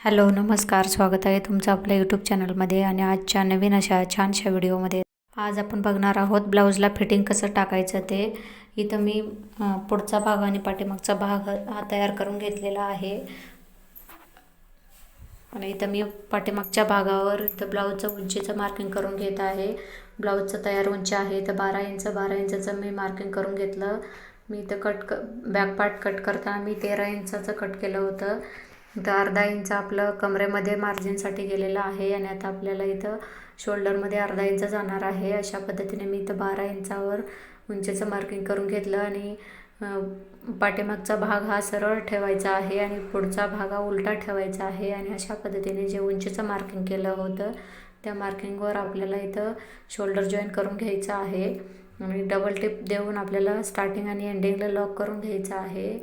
Hello नमस्कार. स्वागत आहे तुमचं आपल्या यूट्यूब चॅनलमध्ये आणि आजच्या नवीन अशा छानशा व्हिडिओमध्ये. आज आपण बघणार आहोत ब्लाऊजला फिटिंग कसं टाकायचं ते. इथं मी पुढचा भाग आणि पाठीमागचा भाग हा तयार करून घेतलेला आहे. आणि इथं मी पाठीमागच्या भागावर इथं ब्लाऊजचं उंचीचं मार्किंग करून घेत आहे. ब्लाऊजचं तयार उंची आहे. तर बारा इंच बारा इंचाचं मी मार्किंग करून घेतलं. मी इथं कट क बॅक पार्ट कट करताना मी तेरा इंचाचं कट केलं होतं. इथं अर्धा इंच आपलं कमरेमध्ये मार्जिनसाठी गेलेलं आहे आणि आता आपल्याला इथं शोल्डरमध्ये अर्धा इंच जाणार आहे. अशा पद्धतीने मी इथं बारा इंचावर उंचीचं मार्किंग करून घेतलं आणि पाठीमागचा भाग हा सरळ ठेवायचा आहे आणि पुढचा भाग हा उलटा ठेवायचा आहे आणि अशा पद्धतीने जे उंचीचं मार्किंग केलं होतं त्या मार्किंगवर आपल्याला इथं शोल्डर जॉईन करून घ्यायचं आहे. आणि डबल टिप देऊन आपल्याला स्टार्टिंग आणि एंडिंगला लॉक करून घ्यायचं आहे.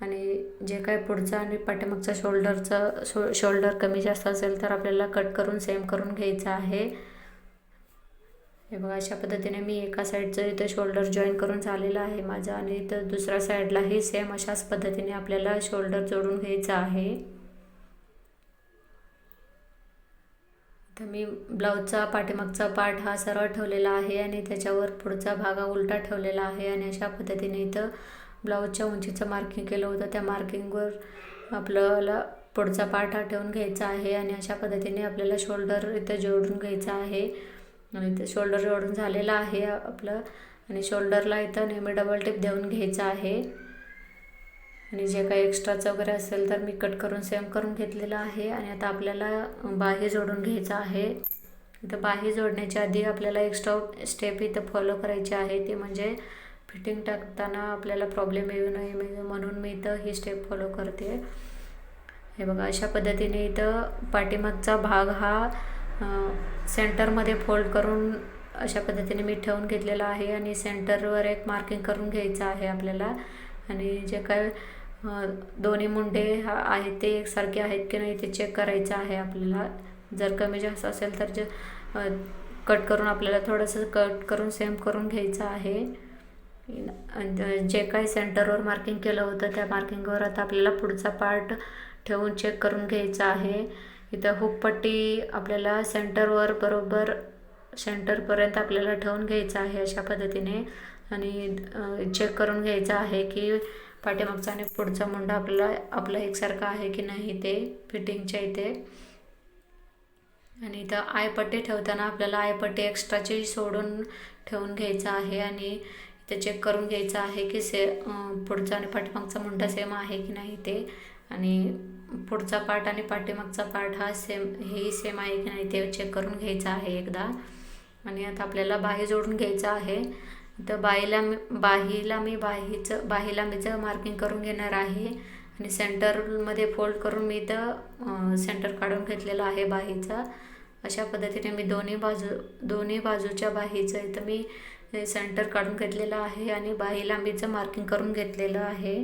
आणि जे काय पुढचं आणि पाठीमागचा शोल्डरचं शो शोल्डर कमी जास्त असेल तर आपल्याला कट करून सेम करून घ्यायचं आहे. हे बघा अशा पद्धतीने मी एका साईडचं इथं शोल्डर जॉईन करून झालेलं आहे माझं आणि इथं दुसऱ्या साईडलाही सेम अशाच पद्धतीने आपल्याला शोल्डर जोडून घ्यायचं आहे. तर मी ब्लाऊजचा पाठीमागचा पार्ट हा सरळ ठेवलेला आहे आणि त्याच्यावर पुढचा भाग हा उलटा ठेवलेला आहे आणि अशा पद्धतीने इथं ब्लाऊजच्या उंचीचं मार्किंग केलं होतं. त्या मार्किंगवर आपल्याला पुढचा पार्ट हा ठेवून घ्यायचा आहे आणि अशा पद्धतीने आपल्याला शोल्डर इथं जोडून घ्यायचं आहे. आणि इथं शोल्डर जोडून झालेलं आहे आपलं. आणि शोल्डरला इथं नेहमी डबल टिप देऊन घ्यायचं आहे. आणि जे काही एक्स्ट्राचं वगैरे असेल तर मी कट करून सेम करून घेतलेलं आहे. आणि आता आपल्याला बाही जोडून घ्यायचं आहे. इथं बाही जोडण्याच्या आधी आपल्याला एक्स्ट्रा स्टेप इथं फॉलो करायची आहे. ते म्हणजे फिटिंग टाकताना आपल्याला प्रॉब्लेम येऊ नये म्हणजे म्हणून मी इथं ही स्टेप फॉलो करते. हे बघा अशा पद्धतीने इथं पाठीमागचा भाग हा सेंटरमध्ये फोल्ड करून अशा पद्धतीने मी ठेवून घेतलेला आहे आणि सेंटरवर एक मार्किंग करून घ्यायचं आहे आपल्याला. आणि जे काय दोन्ही मुंडे हा आहेत ते एकसारखे आहेत की नाही ते चेक करायचं आहे आपल्याला. जर कमी जास्त असेल तर जे कट करून आपल्याला थोडंसं कट करून सेम करून घ्यायचं आहे. जे काही सेंटरवर मार्किंग केलं होतं त्या मार्किंगवर आता आपल्याला पुढचा पार्ट ठेवून चेक करून घ्यायचा आहे. इथं हुकपट्टी आपल्याला सेंटरवर बरोबर सेंटरपर्यंत आपल्याला ठेवून घ्यायचं आहे अशा पद्धतीने. आणि चेक करून घ्यायचं आहे की पाठीमागचा आणि पुढचा मुंडा आपल्याला आपला एकसारखा आहे की नाही ते फिटिंगच्या इथे. आणि इथं आयपट्टी ठेवताना आपल्याला आयपट्टी एक्स्ट्राची सोडून ठेवून घ्यायचं आहे. आणि ते चेक करून घ्यायचं आहे की से पुढचा आणि पाठीमागचा मुंडा सेम आहे की नाही ते. आणि पुढचा पार्ट आणि पाठीमागचा पार्ट हा सेम हेही सेम आहे की नाही ते चेक करून घ्यायचं आहे एकदा. आणि आता आपल्याला बाही जोडून घ्यायचं आहे. तर बाहीला मी बाहीला मी बाहीचं बाहीला मीचं मार्किंग करून घेणार आहे आणि सेंटरमध्ये फोल्ड करून मी तर सेंटर काढून घेतलेलं आहे बाहीचा. अशा पद्धतीने मी दोन्ही बाजू दोन्ही बाजूच्या बाहीचं इथं मी सेंटर काढून घेतलेलं आहे आणि बाही लांबीचं मार्किंग करून घेतलेलं आहे.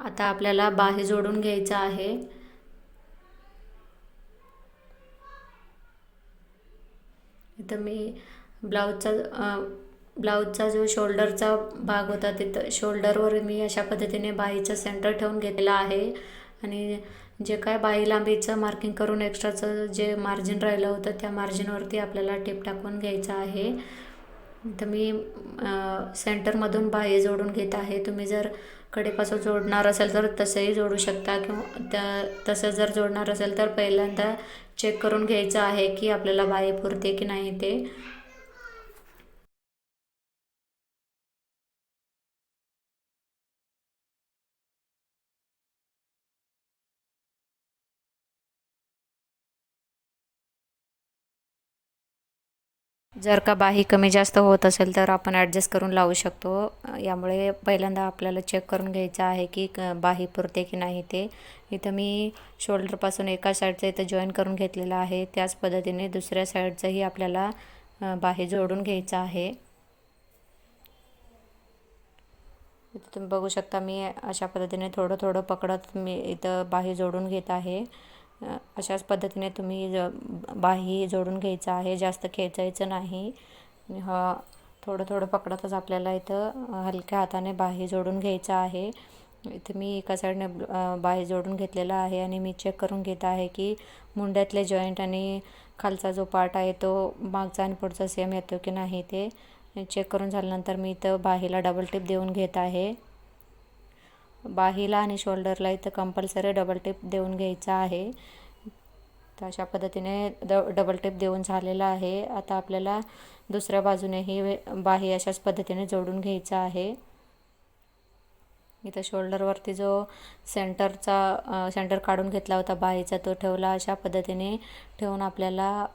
आता आपल्याला बाही जोडून घ्यायचं आहे. इथं मी ब्लाऊजचा ब्लाऊजचा जो शोल्डरचा भाग होता तिथं शोल्डरवर मी अशा पद्धतीने बाहीचं सेंटर ठेवून घेतलेला आहे. आणि जे काय बाही लांबीचं मार्किंग करून एक्स्ट्राचं जे मार्जिन राहिलं होतं त्या मार्जिनवरती आपल्याला टेप टाकून घ्यायचं आहे. इथं मी सेंटरमधून बाहे जोडून घेत आहे. तुम्ही जर कडेपासून जोडणार असेल तर तसंही जोडू शकता किंवा त्या तसं जर जोडणार असेल तर पहिल्यांदा चेक करून घ्यायचं आहे की आपल्याला बाही पुरते की नाही ते. जर का बाही कमी जास्त होत असेल तर आपण ॲडजस्ट करून लावू शकतो. यामुळे पहिल्यांदा आपल्याला चेक करून घ्यायचं आहे की क बाही पुरते की नाही ते. इथं मी शोल्डरपासून एका साईडचं इथं जॉईन करून घेतलेलं आहे. त्याच पद्धतीने दुसऱ्या साईडचंही आपल्याला बाही जोडून घ्यायचं आहे. इथं तुम्ही बघू शकता मी अशा पद्धतीने थोडं थोडं पकडत मी इथं बाही जोडून घेत आहे. अशाच पद्धतीने तुम्ही ज बाही जोडून घ्यायचं आहे जास्त खेचायचं नाही. हा थोडं थोडं पकडतच आपल्याला इथं हलक्या हाताने बाही जोडून घ्यायचं आहे. इथं मी एका साईडने बाही जोडून घेतलेला आहे आणि मी चेक करून घेत आहे की मुंड्यातले जॉईंट आणि खालचा जो पार्ट आहे तो मागचा आणि पुढचा सेम येतो की नाही ते चेक करून झाल्यानंतर मी इथं बाहीला डबल टिप देऊन घेत आहे. बाहीला आणि शोल्डरला इथं कंपल्सरी डबल टिप देऊन घ्यायचा आहे. तर अशा पद्धतीने ड डबल टिप देऊन झालेला आहे. आता आपल्याला दुसऱ्या बाजूनेही बाही अशाच पद्धतीने जोडून घ्यायचा आहे. इथं शोल्डरवरती जो सेंटरचा सेंटर काढून घेतला होता बाहीचा तो ठेवला. अशा पद्धतीने ठेवून आपल्याला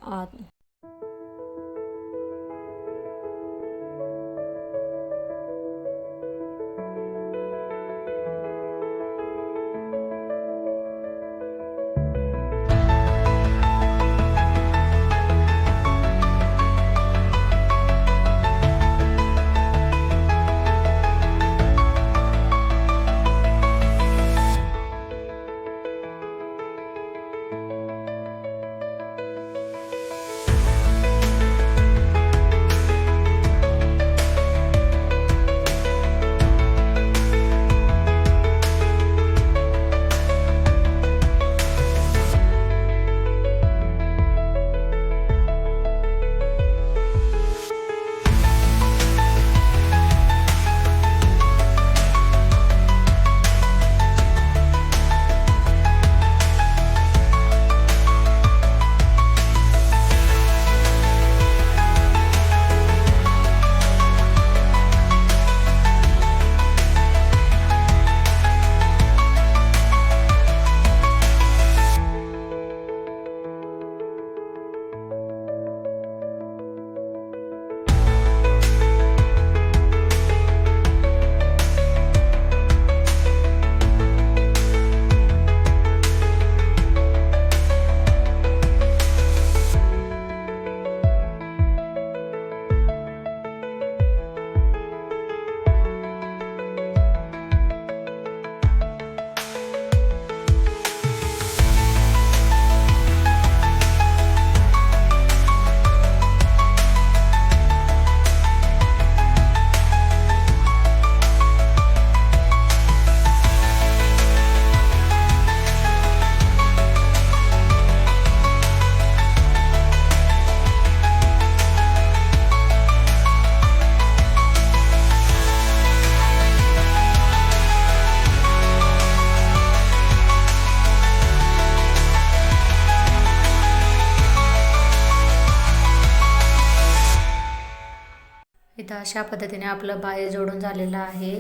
अशा पद्धतीने आपलं बाय जोडून झालेलं आहे.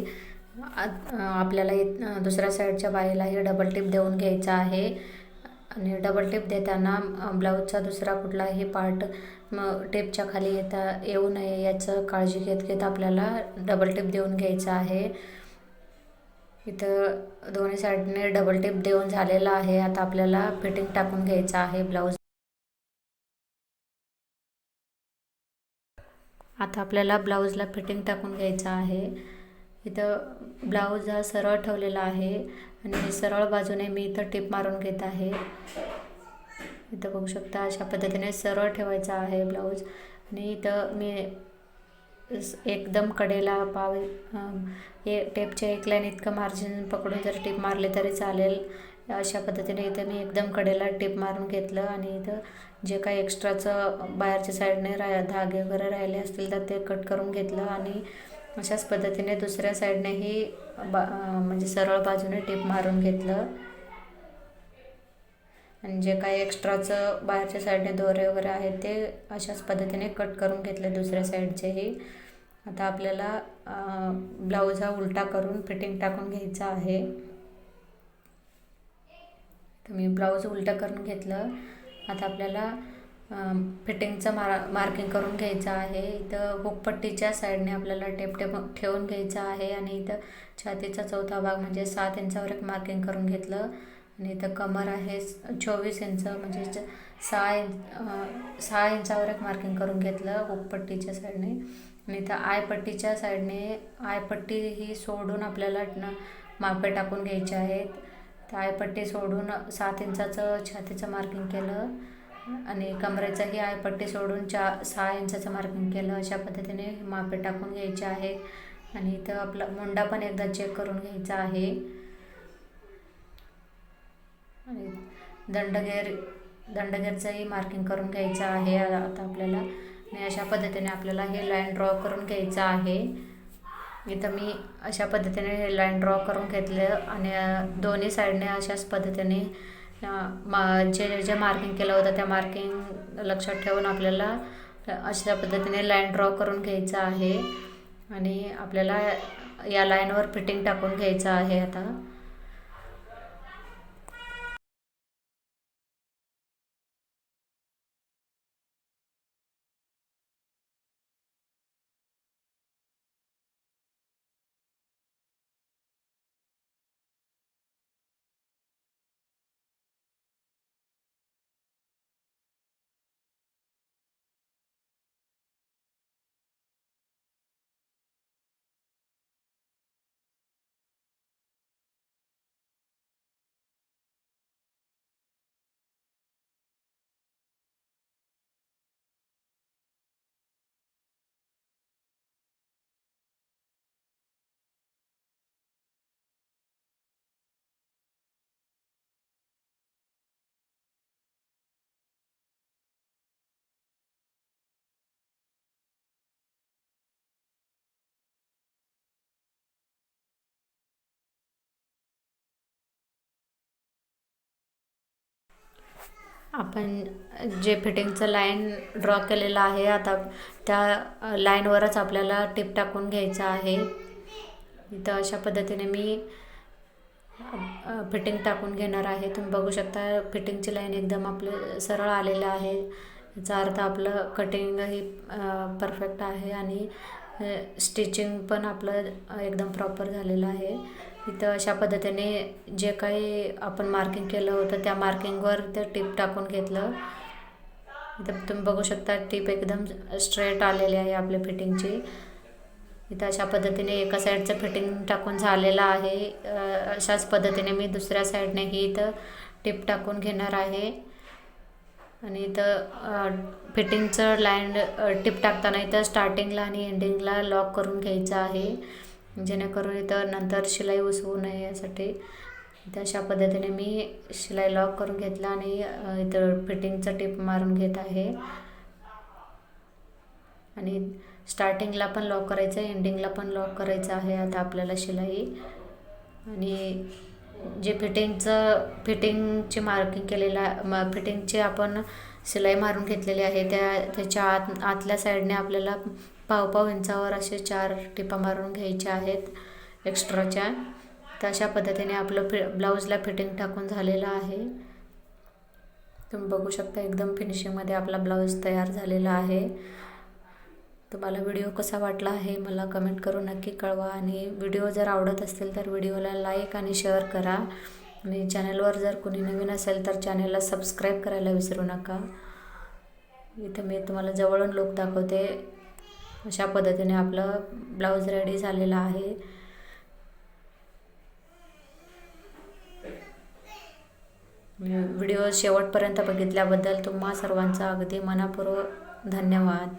आपल्याला दुसऱ्या साईडच्या बाहेलाही डबल टिप देऊन घ्यायचा आहे. आणि डबल टिप देताना ब्लाऊजचा दुसरा कुठलाही पार्ट मग टेपच्या खाली येता येऊ नये याचं काळजी घेत घेत आपल्याला डबल टिप देऊन घ्यायचं आहे. इथं दोन्ही साईडने डबल टिप देऊन झालेला आहे. आता आपल्याला फिटिंग टाकून घ्यायचं आहे ब्लाऊज. आता आपल्याला ब्लाऊजला फिटिंग टाकून घ्यायचं आहे. इथं ब्लाऊज हा सरळ ठेवलेला आहे आणि सरळ बाजूने मी इथं टिप मारून घेत आहे. इथं बघू शकता अशा पद्धतीने सरळ ठेवायचा आहे ब्लाऊज. आणि इथं मी एकदम कडेला पाव ए टेपच्या एक लाईन इतकं मार्जिन पकडून जर टिप मारले तरी चालेल. अशा पद्धतीने इथं मी एकदम कडेला टिप मारून घेतलं आणि इथं जे काही एक्स्ट्राचं बाहेरच्या साईडने रा धागे वगैरे राहिले असतील तर ते कट करून घेतलं आणि अशाच पद्धतीने दुसऱ्या साईडनेही बा म्हणजे सरळ बाजूने टिप मारून घेतलं. आणि जे काही एक्स्ट्राचं बाहेरच्या साईडने दोरे वगैरे आहेत ते अशाच पद्धतीने कट करून घेतले दुसऱ्या साईडचेही. आता आपल्याला ब्लाऊज हा उलटा करून फिटिंग टाकून घ्यायचा आहे. तर मी ब्लाऊज उलटं करून घेतलं. आता आपल्याला फिटिंगचं मार मार्किंग करून घ्यायचं आहे. इथं हुकपट्टीच्या साईडने आपल्याला टेप टेप ठेवून घ्यायचं आहे. आणि इथं छातीचा चौथा भाग म्हणजे सात इंचावर एक मार्किंग करून घेतलं. आणि इथं कमर आहे चोवीस इंच म्हणजे सहा इंच सहा इंचावर एक मार्किंग करून घेतलं हुकपट्टीच्या साईडने. आणि इथं आयपट्टीच्या साईडने आयपट्टी ही सोडून आपल्याला मापे टाकून घ्यायचे आहेत. आयपट्टी सोडून सात इंचाचं छातीचं मार्किंग केलं आणि कमरेचंही आयपट्टी सोडून चा सहा इंचाचं मार्किंग केलं. अशा पद्धतीने मापे टाकून घ्यायचे आहे. आणि इथं आपला मुंडा पण एकदा चेक करून घ्यायचा आहे. आणि दंडगेर दंडगेरचंही मार्किंग करून घ्यायचं आहे आता आपल्याला. आणि अशा पद्धतीने आपल्याला हे लाईन ड्रॉ करून घ्यायचं आहे. इथं मी अशा पद्धतीने हे लाईन ड्रॉ करून घेतलं आणि दोन्ही साईडने अशाच पद्धतीने मा जे जे मार्किंग केलं होतं त्या मार्किंग लक्षात ठेवून आपल्याला अशा पद्धतीने लाईन ड्रॉ करून घ्यायचं आहे. आणि आपल्याला या लाईनवर फिटिंग टाकून घ्यायचं आहे आता. आपण जे फिटिंगचं लाईन ड्रॉ केलेलं आहे आता त्या लाईनवरच आपल्याला टिप टाकून घ्यायचं आहे. इथं अशा पद्धतीने मी फिटिंग टाकून घेणार आहे. तुम्ही बघू शकता फिटिंगची लाईन एकदम आपलं सरळ आलेलं आहे. याचा अर्थ आपलं कटिंग ही परफेक्ट आहे आणि स्टिचिंग पण आपलं एकदम प्रॉपर झालेलं आहे. इथं अशा पद्धतीने जे काही आपण मार्किंग केलं होतं त्या मार्किंगवर ते टीप टाकून घेतलं. इथं तुम्ही बघू शकता टीप एकदम स्ट्रेट आलेली आहे आपल्या फिटिंगची इथं अशा पद्धतीने एका साईडचं फिटिंग टाकून झालेलं आहे. अशाच पद्धतीने मी दुसऱ्या साईडनेही इथं टीप टाकून घेणार आहे. आणि इथं फिटिंगचं लाईन टिप टाकताना इथं स्टार्टिंगला आणि एंडिंगला लॉक करून घ्यायचं आहे. जेणेकरून इथं नंतर शिलाई उसवू नये यासाठी. इथं अशा पद्धतीने मी शिलाई लॉक करून घेतला आणि इथं फिटिंगचं टिप मारून घेत आहे. आणि स्टार्टिंगला पण लॉक करायचं आहे एंडिंगला पण लॉक करायचं आहे आता आपल्याला शिलाई. आणि जे फिटिंगचं फिटिंगची मार्किंग केलेलं म फिटिंगचे आपण शिलाई मारून घेतलेली आहे त्या त्याच्या आत आतल्या साईडने आपल्याला पावपाव इंचावर असे चार टिपा मारून घ्यायच्या आहेत एक्स्ट्राच्या. तर अशा पद्धतीने आपलं फि ब्लाऊजला फिटिंग टाकून झालेलं आहे. तुम्ही बघू शकता एकदम फिनिशिंगमध्ये आपला ब्लाऊज तयार झालेला आहे. तुम्हाला व्हिडिओ कसा वाटला आहे मला कमेंट करून नक्की कळवा आणि व्हिडिओ जर आवडत असतील तर व्हिडिओला लाईक आणि शेअर करा. आणि चॅनलवर जर कोणी नवीन असेल तर चॅनलला सबस्क्राईब करायला विसरू नका. इथं मी तुम्हाला जवळून लोक दाखवते. अशा पद्धतीने आपलं ब्लाऊज रेडी झालेला आहे. व्हिडिओ शेवटपर्यंत बघितल्याबद्दल तुम्हा सर्वांचा अगदी मनापूर्वक धन्यवाद.